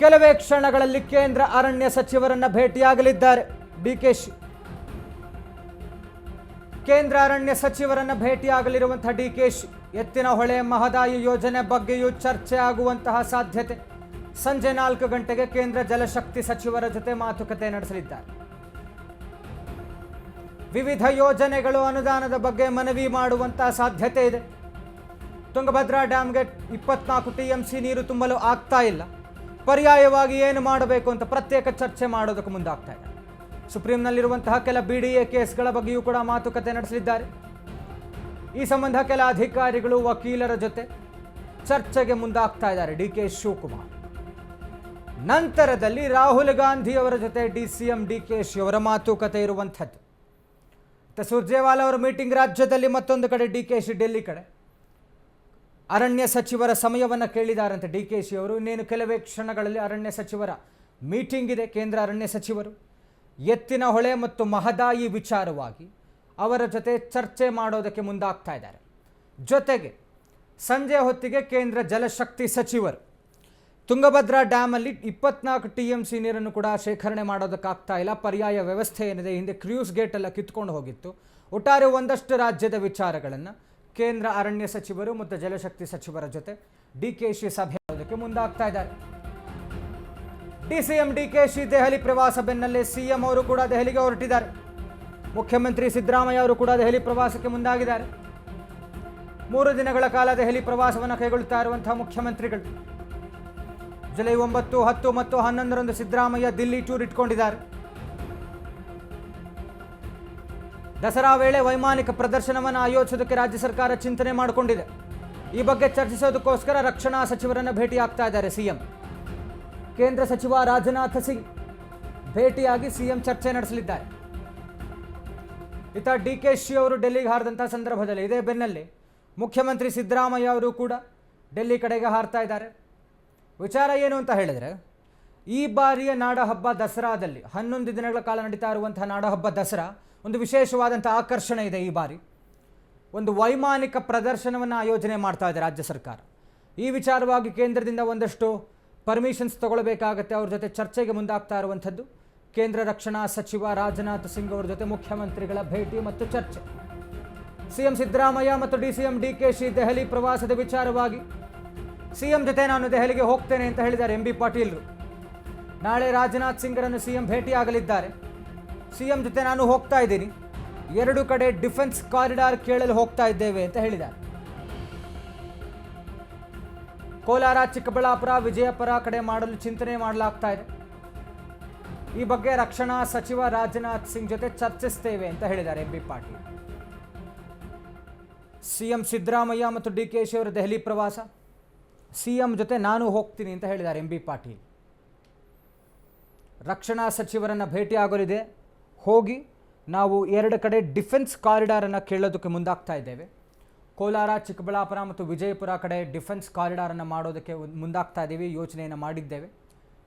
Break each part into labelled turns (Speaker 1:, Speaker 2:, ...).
Speaker 1: ಕೆಲವೇ ಕ್ಷಣಗಳಲ್ಲಿ ಕೇಂದ್ರ ಅರಣ್ಯ ಸಚಿವರನ್ನ ಭೇಟಿಯಾಗಲಿದ್ದಾರೆ. ಡಿಕೆಶಿ ಕೇಂದ್ರ ಅರಣ್ಯ ಸಚಿವರನ್ನ ಭೇಟಿಯಾಗಲಿರುವಂತಹ ಡಿಕೆಶಿ ಎತ್ತಿನ ಹೊಳೆ ಮಹದಾಯಿ ಯೋಜನೆ ಬಗ್ಗೆಯೂ ಚರ್ಚೆ ಆಗುವಂತಹ ಸಾಧ್ಯತೆ. ಸಂಜೆ ನಾಲ್ಕು ಗಂಟೆಗೆ ಕೇಂದ್ರ ಜಲಶಕ್ತಿ ಸಚಿವರ ಜೊತೆ ಮಾತುಕತೆ ನಡೆಸಲಿದ್ದಾರೆ. ವಿವಿಧ ಯೋಜನೆಗಳು ಅನುದಾನದ ಬಗ್ಗೆ ಮನವಿ ಮಾಡುವಂತಹ ಸಾಧ್ಯತೆ ಇದೆ. ತುಂಗಭದ್ರಾ ಡ್ಯಾಮ್ಗೆ ಇಪ್ಪತ್ನಾಲ್ಕು ಟಿ ಎಂ ಸಿ ನೀರು ತುಂಬಲು ಆಗ್ತಾ ಇಲ್ಲ. ಪರ್ಯಾಯವಾಗಿ ಏನು ಮಾಡಬೇಕು ಅಂತ ಪ್ರತ್ಯೇಕ ಚರ್ಚೆ ಮಾಡೋದಕ್ಕೆ ಮುಂದಾಗ್ತಾ ಇದೆ. ಸುಪ್ರೀಂನಲ್ಲಿರುವಂತಹ ಕೆಲ ಬಿ ಡಿ ಎ ಕೇಸ್ಗಳ ಬಗ್ಗೆಯೂ ಕೂಡ ಮಾತುಕತೆ ನಡೆಸಲಿದ್ದಾರೆ. ಈ ಸಂಬಂಧ ಕೆಲ ಅಧಿಕಾರಿಗಳು, ವಕೀಲರ ಜೊತೆ ಚರ್ಚೆಗೆ ಮುಂದಾಗ್ತಾ ಇದ್ದಾರೆ ಡಿ ಕೆ ಶಿವಕುಮಾರ್. ನಂತರದಲ್ಲಿ ರಾಹುಲ್ ಗಾಂಧಿ ಅವರ ಜೊತೆ D C M D K Shi ಅವರ ಮಾತುಕತೆ ಇರುವಂಥದ್ದು. ಮತ್ತೆ ಸುರ್ಜೇವಾಲಾ ಅವರ ಮೀಟಿಂಗ್ ರಾಜ್ಯದಲ್ಲಿ ಮತ್ತೊಂದು ಕಡೆ, ಡಿ ಕೆ ಶಿ ಡೆಲ್ಲಿ ಕಡೆ. ಅರಣ್ಯ ಸಚಿವರ ಸಮಯವನ್ನು ಕೇಳಿದಾರಂತೆ ಡಿ ಕೆ ಸಿ ಅವರು ಇನ್ನೇನು ಕೆಲವೇ ಕ್ಷಣಗಳಲ್ಲಿ ಅರಣ್ಯ ಸಚಿವರ ಮೀಟಿಂಗ್ ಇದೆ, ಕೇಂದ್ರ ಅರಣ್ಯ ಸಚಿವರು. ಎತ್ತಿನ ಹೊಳೆ ಮತ್ತು ಮಹದಾಯಿ ವಿಚಾರವಾಗಿ ಅವರ ಜೊತೆ ಚರ್ಚೆ ಮಾಡೋದಕ್ಕೆ ಮುಂದಾಗ್ತಾ ಇದ್ದಾರೆ. ಜೊತೆಗೆ ಸಂಜೆ ಹೊತ್ತಿಗೆ ಕೇಂದ್ರ ಜಲಶಕ್ತಿ ಸಚಿವರು ತುಂಗಭದ್ರಾ ಡ್ಯಾಮಲ್ಲಿ ಇಪ್ಪತ್ನಾಲ್ಕು ಟಿ ಎಂ ಸಿ ನೀರನ್ನು ಕೂಡ ಶೇಖರಣೆ ಮಾಡೋದಕ್ಕಾಗ್ತಾ ಇಲ್ಲ. ಪರ್ಯಾಯ ವ್ಯವಸ್ಥೆ ಏನಿದೆ, ಹಿಂದೆ ಕ್ರೂಸ್ ಗೇಟ್ ಎಲ್ಲ ಕಿತ್ಕೊಂಡು ಹೋಗಿತ್ತು. ಒಟ್ಟಾರೆ ಒಂದಷ್ಟು ರಾಜ್ಯದ ವಿಚಾರಗಳನ್ನು ಕೇಂದ್ರ ಅರಣ್ಯ ಸಚಿವರು ಮತ್ತು ಜಲಶಕ್ತಿ ಸಚಿವರ ಜೊತೆ ಡಿ ಕೆ ಶಿ ಸಭೆ ಮಾಡೋದಕ್ಕೆ ಮುಂದಾಗ್ತಾ ಇದ್ದಾರೆ. ಡಿಸಿಎಂ ಶಿ ದೆಹಲಿ ಪ್ರವಾಸ ಬೆನ್ನಲ್ಲೇ ಸಿಎಂ ಅವರು ಕೂಡ ದೆಹಲಿಗೆ ಹೊರಟಿದ್ದಾರೆ. ಮುಖ್ಯಮಂತ್ರಿ ಸಿದ್ದರಾಮಯ್ಯ ಅವರು ಕೂಡ ದೆಹಲಿ ಪ್ರವಾಸಕ್ಕೆ ಮುಂದಾಗಿದ್ದಾರೆ. ಮೂರು ದಿನಗಳ ಕಾಲ ದೆಹಲಿ ಪ್ರವಾಸವನ್ನು ಕೈಗೊಳ್ಳುತ್ತಾ ಇರುವಂತಹ ಮುಖ್ಯಮಂತ್ರಿಗಳು. ಜುಲೈ ಒಂಬತ್ತು, ಹತ್ತು ಮತ್ತು ಹನ್ನೊಂದರಂದು ಸಿದ್ದರಾಮಯ್ಯ ದಿಲ್ಲಿ ಟೂರ್ ಇಟ್ಕೊಂಡಿದ್ದಾರೆ. ದಸರಾ ವೇಳೆ ವೈಮಾನಿಕ ಪ್ರದರ್ಶನವನ್ನು ಆಯೋಜಿಸೋದಕ್ಕೆ ರಾಜ್ಯ ಸರ್ಕಾರ ಚಿಂತನೆ ಮಾಡಿಕೊಂಡಿದೆ. ಈ ಬಗ್ಗೆ ಚರ್ಚಿಸೋದಕ್ಕೋಸ್ಕರ ರಕ್ಷಣಾ ಸಚಿವರನ್ನು ಭೇಟಿಯಾಗ್ತಾ ಇದ್ದಾರೆ ಸಿಎಂ. ಕೇಂದ್ರ ಸಚಿವ ರಾಜನಾಥ್ ಸಿಂಗ್ ಭೇಟಿಯಾಗಿ ಸಿಎಂ ಚರ್ಚೆ ನಡೆಸಲಿದ್ದಾರೆ. ಇತ್ತ ಡಿ ಕೆ ಶಿ ಅವರು ಡೆಲ್ಲಿಗೆ ಹಾರಿದಂಥ ಸಂದರ್ಭದಲ್ಲಿ ಇದೇ ಬೆನ್ನಲ್ಲಿ ಮುಖ್ಯಮಂತ್ರಿ ಸಿದ್ದರಾಮಯ್ಯ ಅವರು ಕೂಡ ಡೆಲ್ಲಿ ಕಡೆಗೆ ಹಾರ್ತಾ ಇದ್ದಾರೆ. ವಿಚಾರ ಏನು ಅಂತ ಹೇಳಿದರೆ, ಈ ಬಾರಿಯ ನಾಡಹಬ್ಬ ದಸರಾದಲ್ಲಿ ಹನ್ನೊಂದು ದಿನಗಳ ಕಾಲ ನಡೀತಾ ಇರುವಂತಹ ನಾಡಹಬ್ಬ ದಸರಾ ಒಂದು ವಿಶೇಷವಾದಂಥ ಆಕರ್ಷಣೆ ಇದೆ ಈ ಬಾರಿ. ಒಂದು ವೈಮಾನಿಕ ಪ್ರದರ್ಶನವನ್ನು ಆಯೋಜನೆ ಮಾಡ್ತಾ ಇದೆ ರಾಜ್ಯ ಸರ್ಕಾರ. ಈ ವಿಚಾರವಾಗಿ ಕೇಂದ್ರದಿಂದ ಒಂದಷ್ಟು ಪರ್ಮಿಷನ್ಸ್ ತಗೊಳ್ಬೇಕಾಗತ್ತೆ, ಅವ್ರ ಜೊತೆ ಚರ್ಚೆಗೆ ಮುಂದಾಗ್ತಾ ಇರುವಂಥದ್ದು. ಕೇಂದ್ರ ರಕ್ಷಣಾ ಸಚಿವ ರಾಜನಾಥ್ ಸಿಂಗ್ ಅವರ ಜೊತೆ ಮುಖ್ಯಮಂತ್ರಿಗಳ ಭೇಟಿ ಮತ್ತು ಚರ್ಚೆ. ಸಿಎಂ ಸಿದ್ದರಾಮಯ್ಯ ಮತ್ತು D C M D K Shi Delhi ಪ್ರವಾಸದ ವಿಚಾರವಾಗಿ, ಸಿಎಂ ಜೊತೆ ನಾನು ದೆಹಲಿಗೆ ಹೋಗ್ತೇನೆ ಅಂತ ಹೇಳಿದ್ದಾರೆ ಎಂ ಬಿ ಪಾಟೀಲ್ರು. ನಾಳೆ ರಾಜನಾಥ್ ಸಿಂಗ್ರನ್ನು ಸಿಎಂ ಭೇಟಿಯಾಗಲಿದ್ದಾರೆ. ಸಿಎಂ ಜೊತೆ ನಾನು ಹೋಗ್ತಾ ಇದ್ದೀನಿ. ಎರಡು ಕಡೆ ಡಿಫೆನ್ಸ್ ಕಾರಿಡಾರ್ ಕೇಳಲು ಹೋಗ್ತಾ ಇದ್ದೇವೆ ಅಂತ ಹೇಳಿದ್ದಾರೆ. ಕೋಲಾರ, ಚಿಕ್ಕಬಳ್ಳಾಪುರ, ವಿಜಯಪುರ ಕಡೆ ಮಾಡಲು ಚಿಂತನೆ ಮಾಡಲಾಗ್ತಾ ಇದೆ. ಈ ಬಗ್ಗೆ ರಕ್ಷಣಾ ಸಚಿವ ರಾಜನಾಥ್ ಸಿಂಗ್ ಜೊತೆ ಚರ್ಚಿಸ್ತೇವೆ ಅಂತ ಹೇಳಿದ್ದಾರೆ M B Patil. C M Siddaramaiah ಮತ್ತು ಡಿ ಕೆ ಶಿ ಅವರ ದೆಹಲಿ ಪ್ರವಾಸ. ಸಿಎಂ ಜೊತೆ ನಾನು ಹೋಗ್ತೀನಿ ಅಂತ ಹೇಳಿದ್ದಾರೆ ಎಂ ಬಿ ಪಾಟೀಲ್. ರಕ್ಷಣಾ ಸಚಿವರನ್ನು ಭೇಟಿಯಾಗಲಿದೆ. ಹೋಗಿ ನಾವು ಎರಡು ಕಡೆ ಡಿಫೆನ್ಸ್ ಕಾರಿಡಾರನ್ನು ಕೇಳೋದಕ್ಕೆ ಮುಂದಾಗ್ತಾ ಇದ್ದೇವೆ. ಕೋಲಾರ, ಚಿಕ್ಕಬಳ್ಳಾಪುರ ಮತ್ತು ವಿಜಯಪುರ ಕಡೆ ಡಿಫೆನ್ಸ್ ಕಾರಿಡಾರನ್ನು ಮಾಡೋದಕ್ಕೆ ಮುಂದಾಗ್ತಾ ಇದ್ದೀವಿ, ಯೋಚನೆಯನ್ನು ಮಾಡಿದ್ದೇವೆ.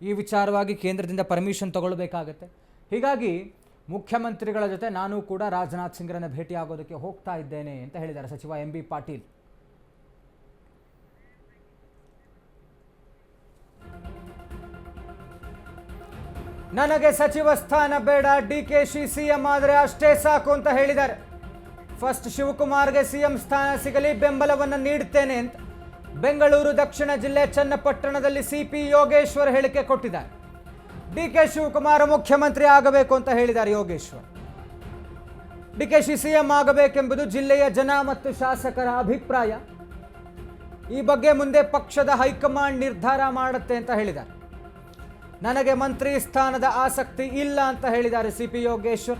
Speaker 1: ಈ ವಿಚಾರವಾಗಿ ಕೇಂದ್ರದಿಂದ ಪರ್ಮಿಷನ್ ತಗೊಳ್ಬೇಕಾಗತ್ತೆ. ಹೀಗಾಗಿ ಮುಖ್ಯಮಂತ್ರಿಗಳ ಜೊತೆ ನಾನು ಕೂಡ ರಾಜನಾಥ್ ಸಿಂಗ್ರನ್ನು ಭೇಟಿ ಆಗೋದಕ್ಕೆ ಹೋಗ್ತಾ ಇದ್ದೇನೆ ಅಂತ ಹೇಳಿದ್ದಾರೆ ಸಚಿವ ಎಂ ಬಿ ಪಾಟೀಲ್. ನನಗೆ ಸಚಿವ ಸ್ಥಾನ ಬೇಡ, ಡಿ ಕೆ ಶಿ ಸಿಎಂ ಆದರೆ ಅಷ್ಟೇ ಸಾಕು ಅಂತ ಹೇಳಿದ್ದಾರೆ. ಫಸ್ಟ್ ಶಿವಕುಮಾರ್ಗೆ ಸಿಎಂ ಸ್ಥಾನ ಸಿಗಲಿ, ಬೆಂಬಲವನ್ನು ನೀಡುತ್ತೇನೆ ಅಂತ ಬೆಂಗಳೂರು ದಕ್ಷಿಣ ಜಿಲ್ಲೆ ಚನ್ನಪಟ್ಟಣದಲ್ಲಿ ಸಿ ಪಿ ಯೋಗೇಶ್ವರ್ ಹೇಳಿಕೆ ಕೊಟ್ಟಿದ್ದಾರೆ. ಡಿ ಕೆ ಶಿವಕುಮಾರ್ ಮುಖ್ಯಮಂತ್ರಿ ಆಗಬೇಕು ಅಂತ ಹೇಳಿದ್ದಾರೆ Yogeshwar. D K Shi C M ಆಗಬೇಕೆಂಬುದು ಜಿಲ್ಲೆಯ ಜನ ಮತ್ತು ಶಾಸಕರ ಅಭಿಪ್ರಾಯ. ಈ ಬಗ್ಗೆ ಮುಂದೆ ಪಕ್ಷದ ಹೈಕಮಾಂಡ್ ನಿರ್ಧಾರ ಮಾಡುತ್ತೆ ಅಂತ ಹೇಳಿದ್ದಾರೆ. ನನಗೆ ಮಂತ್ರಿ ಸ್ಥಾನದ ಆಸಕ್ತಿ ಇಲ್ಲ ಅಂತ ಹೇಳಿದ್ದಾರೆ ಸಿ ಪಿ ಯೋಗೇಶ್ವರ್.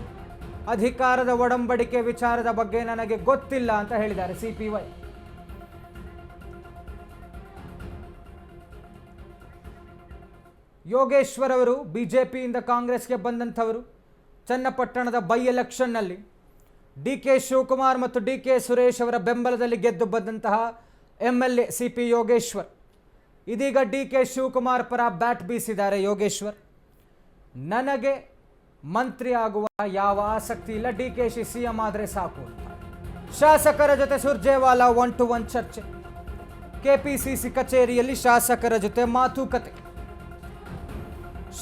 Speaker 1: ಅಧಿಕಾರದ ಒಡಂಬಡಿಕೆ ವಿಚಾರದ ಬಗ್ಗೆ ನನಗೆ ಗೊತ್ತಿಲ್ಲ ಅಂತ ಹೇಳಿದ್ದಾರೆ ಸಿ ಪಿ ವೈ. ಯೋಗೇಶ್ವರ್ ಅವರು ಬಿಜೆಪಿಯಿಂದ ಕಾಂಗ್ರೆಸ್ಗೆ ಬಂದಂಥವರು ಚನ್ನಪಟ್ಟಣದ ಬೈ ಎಲೆಕ್ಷನ್ನಲ್ಲಿ ಡಿ ಕೆ ಶಿವಕುಮಾರ್ ಮತ್ತು ಡಿ ಕೆ ಸುರೇಶ್ ಅವರ ಬೆಂಬಲದಲ್ಲಿ ಗೆದ್ದು ಬಂದಂತಹ M L A C P Yogeshwar. ಇದೀಗ ಡಿ ಕೆ ಶಿವಕುಮಾರ್ ಪರ ಬ್ಯಾಟ್ ಬೀಸಿದ್ದಾರೆ ಯೋಗೇಶ್ವರ್. ನನಗೆ ಮಂತ್ರಿ ಆಗುವ ಯಾವ ಆಸಕ್ತಿ ಇಲ್ಲ. D K Shi C M ಆದರೆ ಸಾಕು. ಶಾಸಕರ ಜೊತೆ ಸುರ್ಜೇವಾಲಾ ಒನ್ ಟು ಒನ್ ಚರ್ಚೆ. ಕೆಪಿಸಿಸಿ ಕಚೇರಿಯಲ್ಲಿ ಶಾಸಕರ ಜೊತೆ ಮಾತುಕತೆ.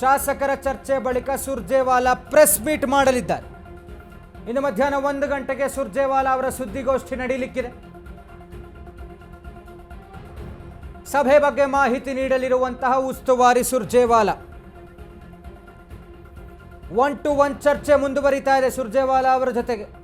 Speaker 1: ಶಾಸಕರ ಚರ್ಚೆ ಬಳಿಕ ಸುರ್ಜೇವಾಲಾ ಪ್ರೆಸ್ ಮೀಟ್ ಮಾಡಲಿದ್ದಾರೆ. ಇನ್ನು ಮಧ್ಯಾಹ್ನ ಒಂದು ಗಂಟೆಗೆ ಸುರ್ಜೇವಾಲಾ ಅವರ ಸುದ್ದಿಗೋಷ್ಠಿ ನಡೀಲಿಕ್ಕಿದೆ. ಸಭೆ ಬಗ್ಗೆ ಮಾಹಿತಿ ನೀಡಲಿರುವಂತಹ ಉಸ್ತುವಾರಿ ಸುರ್ಜೇವಾಲಾ. ಒನ್ ಟು ಒನ್ ಚರ್ಚೆ ಮುಂದುವರಿತಾ ಇದೆ ಸುರ್ಜೇವಾಲಾ ಅವರ ಜೊತೆಗೆ.